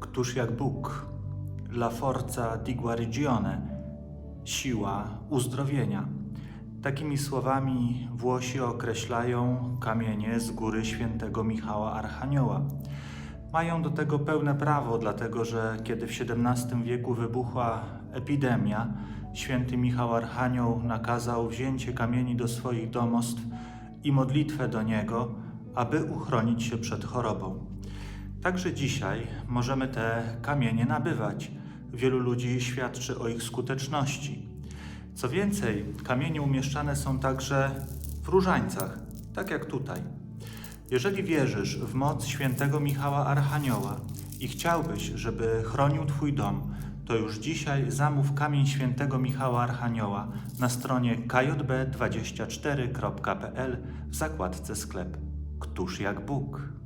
Któż jak Bóg, la forza di guarigione, siła uzdrowienia. Takimi słowami Włosi określają kamienie z góry świętego Michała Archanioła. Mają do tego pełne prawo, dlatego że kiedy w XVII wieku wybuchła epidemia, święty Michał Archanioł nakazał wzięcie kamieni do swoich domostw i modlitwę do niego, aby uchronić się przed chorobą. Także dzisiaj możemy te kamienie nabywać. Wielu ludzi świadczy o ich skuteczności. Co więcej, kamienie umieszczane są także w różańcach, tak jak tutaj. Jeżeli wierzysz w moc świętego Michała Archanioła i chciałbyś, żeby chronił Twój dom, to już dzisiaj zamów kamień świętego Michała Archanioła na stronie kjb24.pl w zakładce sklep. Któż jak Bóg?